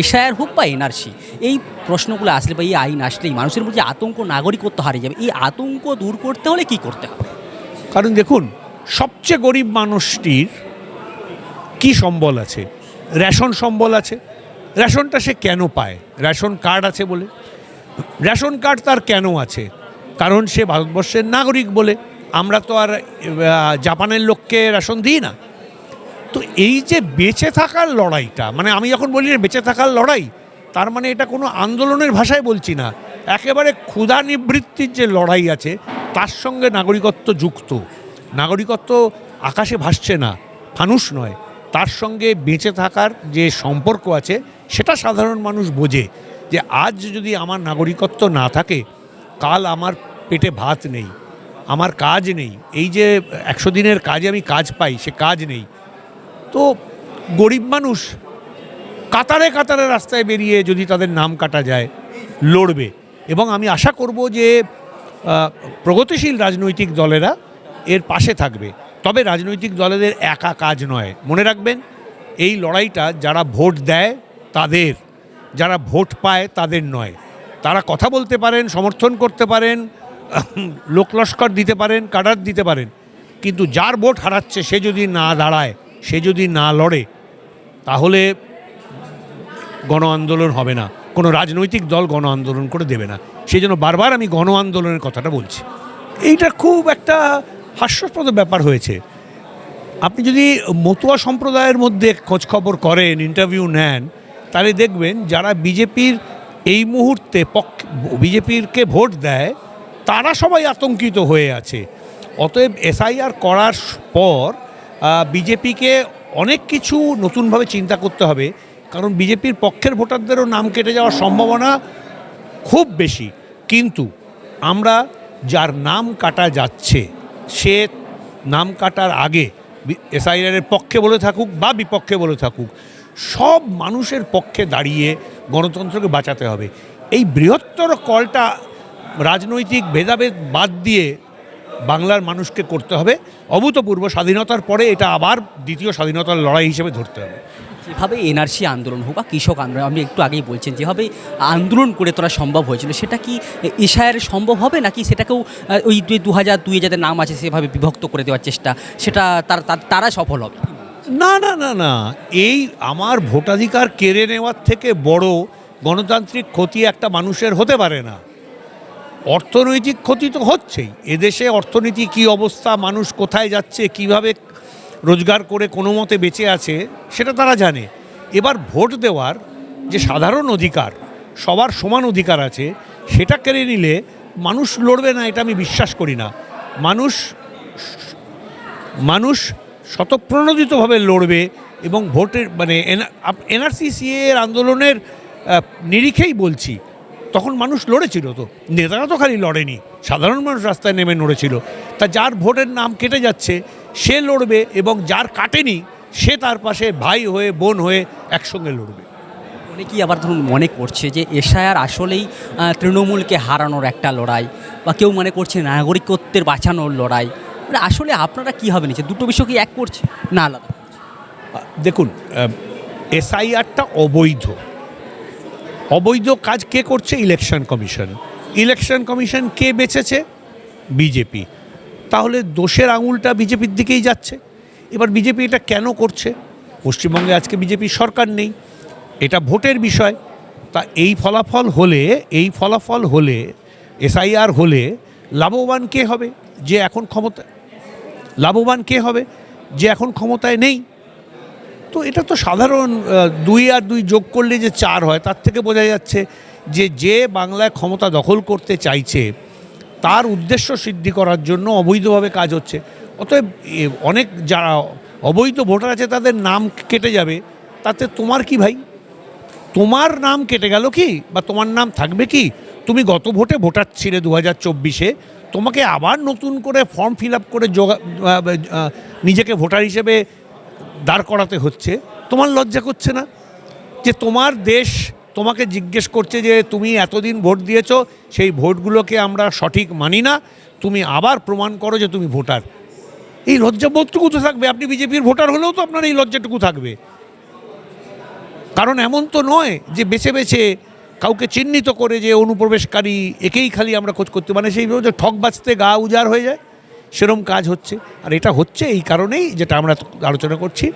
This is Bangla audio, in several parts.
এশায়ার হোক বা এনআরসি, এই প্রশ্নগুলো আসলে বা এই আইন আসলেই মানুষের মধ্যে আতঙ্ক নাগরিকত্ব হারিয়ে যাবে, এই আতঙ্ক দূর করতে হলে কি করতে হবে? কারণ দেখুন, সবচেয়ে গরিব মানুষটির কি সম্বল আছে? রেশন সম্বল আছে। রেশনটা সে কেন পায়? রেশন কার্ড আছে বলে। রেশন কার্ড তার কেন আছে? কারণ সে ভারতবর্ষের নাগরিক বলে। আমরা তো আর জাপানের লোককে রেশন দিই না। এই যে বেঁচে থাকার লড়াইটা মানে আমি যখন বলি বেঁচে থাকার লড়াই, তার মানে এটা কোনো আন্দোলনের ভাষায় বলছি না, একেবারে ক্ষুধা নিবৃত্তির যে লড়াই আছে, তার সঙ্গে নাগরিকত্ব যুক্ত। নাগরিকত্ব আকাশে ভাসছে না ফানুস নয়, তার সঙ্গে বেঁচে থাকার যে সম্পর্ক আছে, সেটা সাধারণ মানুষ বোঝে যে আজ যদি আমার নাগরিকত্ব না থাকে, কাল আমার পেটে ভাত নেই, আমার কাজ নেই, এই যে একশো দিনের কাজে আমি কাজ পাই, সে কাজ নেই তো গরিব মানুষ কাতারে কাতারে রাস্তায় বেরিয়ে যদি তাদের নাম কাটা যায়, লড়বে। এবং আমি আশা করব যে প্রগতিশীল রাজনৈতিক দলেরা এর পাশে থাকবে। তবে রাজনৈতিক দলেদের একা কাজ নয়। মনে রাখবেন, এই লড়াইটা যারা ভোট দেয়, তাদের। যারা ভোট পায়, তাদের নয়। তারা কথা বলতে পারেন, সমর্থন করতে পারেন, লোকলস্কর দিতে পারেন, কাডার দিতে পারেন। কিন্তু যার ভোট হারাচ্ছে, সে যদি না দাঁড়ায় সে যদি না লড়ে, তাহলে গণ আন্দোলন হবে না। কোনো রাজনৈতিক দল গণ আন্দোলন করে দেবে না। সেই জন্য বারবার আমি গণ আন্দোলনের কথাটা বলছি। এইটা খুব একটা হাস্যাস্পদ ব্যাপার হয়েছে। আপনি যদি মতুয়া সম্প্রদায়ের মধ্যে খোঁজখবর করেন ইন্টারভিউ নেন, তাহলে দেখবেন যারা বিজেপির এই মুহূর্তে পক্ষ, বিজেপিরকে ভোট দেয়, তারা সবাই আতঙ্কিত হয়ে আছে। অতএব এসআইআর করার পর বিজেপিকে অনেক কিছু নতুনভাবে চিন্তা করতে হবে, কারণ বিজেপির পক্ষের ভোটারদেরও নাম কেটে যাওয়ার সম্ভাবনা খুব বেশি। কিন্তু আমরা যার নাম কাটা যাচ্ছে, সে নাম কাটার আগে এসআইআরের পক্ষে বলে থাকুক বা বিপক্ষে বলে থাকুক, সব মানুষের পক্ষে দাঁড়িয়ে গণতন্ত্রকে বাঁচাতে হবে। এই বৃহত্তর কলটা রাজনৈতিক ভেদাভেদ বাদ দিয়ে বাংলার মানুষকে করতে হবে। অভূতপূর্ব স্বাধীনতার পরে এটা আবার দ্বিতীয় স্বাধীনতার লড়াই হিসেবে ধরতে হবে। যেভাবে এনআরসি আন্দোলন হোক বা কৃষক আন্দোলন আপনি একটু আগেই বলছেন যেভাবে আন্দোলন করে তোলা সম্ভব হয়েছিল সেটা কি এশায়ের সম্ভব হবে নাকি সেটাকেও ওই দু হাজার দুই যাদের নাম আছে সেভাবে বিভক্ত করে দেওয়ার চেষ্টা সেটা তার তার- তারা সফল হবে? না না না না। এই আমার ভোটাধিকার কেড়ে নেওয়ার থেকে বড় গণতান্ত্রিক ক্ষতি একটা মানুষের হতে পারে না। অর্থনৈতিক ক্ষতি তো হচ্ছেই। এদেশে অর্থনীতি কি অবস্থা, মানুষ কোথায় যাচ্ছে, কীভাবে রোজগার করে কোনো মতে বেঁচে আছে, সেটা তারা জানে। এবার ভোট দেওয়ার যে সাধারণ অধিকার, সবার সমান অধিকার আছে, সেটা কেড়ে নিলে মানুষ লড়বে না, এটা আমি বিশ্বাস করি না। মানুষ মানুষ স্বতঃপ্রণোদিতভাবে লড়বে এবং ভোটের মানে এনআরসি এর আন্দোলনের নিরিখেই বলছি তখন মানুষ লড়েছিল তো। নেতারা তো খালি লড়েনি সাধারণ মানুষ রাস্তায় নেমে লড়েছিল তা যার ভোটের নাম কেটে যাচ্ছে সে লড়বে এবং যার কাটেনি সে তার পাশে ভাই হয়ে বোন হয়ে একসঙ্গে লড়বে। অনেকেই আবার ধরুন মনে করছে যে এশায়ার আসলেই তৃণমূলকে হারানোর একটা লড়াই বা কেউ মনে করছে নাগরিকত্বের বাঁচানোর লড়াই। মানে আসলে আপনারা কি হবে নিচ্ছে দুটো বিষয় কি এক করছে না আলাদা দেখুন এসআইআরটা অবৈধ। অবৈধ কাজ কে করছে? ইলেকশন কমিশন ইলেকশন কমিশন কে বেঁচেছে বিজেপি তাহলে দোষের আঙুলটা বিজেপির দিকেই যাচ্ছে। এবার বিজেপি এটা কেন করছে? পশ্চিমবঙ্গে আজকে বিজেপি সরকার নেই। এটা ভোটের বিষয়। তা এই ফলাফল হলে, এই ফলাফল হলে এসআইআর হলে লাভবান কে হবে? যে এখন ক্ষমতা লাভবান কে হবে? যে এখন ক্ষমতায় নেই তো এটা তো সাধারণ দুই আর দুই যোগ করলে যে চার হয়, তার থেকে বোঝা যাচ্ছে যে যে বাংলায় ক্ষমতা দখল করতে চাইছে, তার উদ্দেশ্য সিদ্ধি করার জন্য অবৈধভাবে কাজ হচ্ছে। অতএব অনেক যারা অবৈধ ভোটার আছে, তাদের নাম কেটে যাবে। তাতে তোমার কি ভাই? তোমার নাম কেটে গেল কি? বা তোমার নাম থাকবে কি? তুমি গত ভোটে ভোটার ছিলে দু হাজার চব্বিশে, তোমাকে আবার নতুন করে ফর্ম ফিল আপ করে নিজেকে ভোটার হিসেবে দাঁড় করাতে হচ্ছে। তোমার লজ্জা করছে না? যে তোমার দেশ তোমাকে জিজ্ঞেস করছে যে তুমি এতদিন ভোট দিয়েছ, সেই ভোটগুলোকে আমরা সঠিক মানি না। তুমি আবার প্রমাণ করো যে তুমি ভোটার। এই লজ্জাবোধটুকু তো থাকবে। আপনি বিজেপির ভোটার হলেও তো আপনার এই লজ্জাটুকু থাকবে। কারণ এমন তো নয় যে বেছে বেছে কাউকে চিহ্নিত করে যে অনুপ্রবেশকারী একেই খালি আমরা খোঁজ করতে মানে সেই ঠক বাঁচতে গা উজাড় হয়ে যায়। সেরম কাজ হচ্ছে। আর এটা হচ্ছে এই কারণেই যেটা আমরা আলোচনা করছি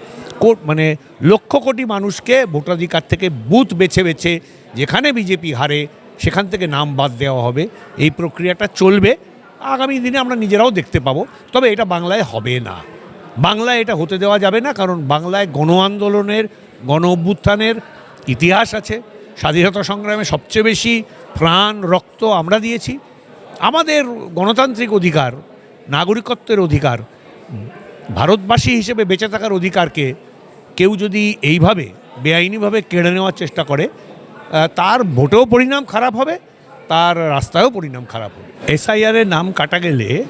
মানে লক্ষ কোটি মানুষকে ভোটাধিকার থেকে বুথ বেছে বেছে যেখানে বিজেপি হারে সেখান থেকে নাম বাদ দেওয়া হবে। এই প্রক্রিয়াটা চলবে। আগামী দিনে আমরা নিজেরাও দেখতে পাবো। তবে এটা বাংলায় হবে না। বাংলায় এটা হতে দেওয়া যাবে না, কারণ বাংলায় গণ আন্দোলনের, গণ অভ্যুত্থানের ইতিহাস আছে। স্বাধীনতা সংগ্রামে সবচেয়ে বেশি প্রাণ, রক্ত আমরা দিয়েছি। আমাদের গণতান্ত্রিক অধিকার নাগরিকত্বের অধিকার, ভারতবাসী হিসেবে বেঁচে থাকার অধিকারকে কেউ যদি এইভাবে, বেআইনিভাবে কেড়ে নেওয়ার চেষ্টা করে তার ভোটেও পরিণাম খারাপ হবে, তার রাস্তায়ও পরিণাম খারাপ হবে। এসআইআরের নাম কাটা গেলে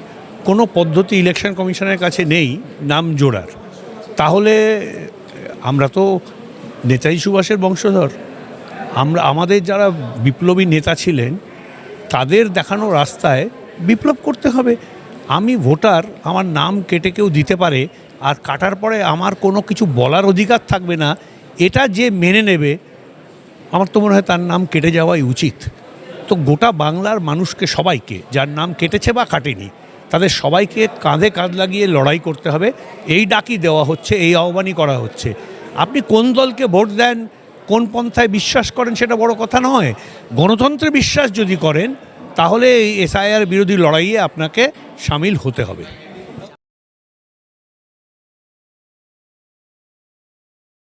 কোনো পদ্ধতি ইলেকশন কমিশনের কাছে নেই, নাম জোড়ার। তাহলে আমরা তো নেতাজি সুভাষের বংশধর। আমরা, আমাদের যারা বিপ্লবী নেতা ছিলেন, তাদের দেখানো রাস্তায় বিপ্লব করতে হবে। আমি ভোটার, আমার নাম কেটে কেউ দিতে পারে, আর কাটার পরে আমার কোনো কিছু বলার অধিকার থাকবে না, এটা যে মেনে নেবে, আমার তো মনে হয় তার নাম কেটে যাওয়াই উচিত। তো গোটা বাংলার মানুষকে সবাইকে, যার নাম কেটেছে বা কাটেনি, তাদের সবাইকে কাঁধে কাঁধ লাগিয়ে লড়াই করতে হবে, এই ডাকি দেওয়া হচ্ছে, এই আহ্বানই করা হচ্ছে। আপনি কোন দলকে ভোট দেন, কোন পন্থায় বিশ্বাস করেন সেটা বড় কথা নয়, গণতন্ত্রে বিশ্বাস যদি করেন, তাহলে এই এসআইআর বিরোধী লড়াইয়ে আপনাকে সামিল হতে হবে।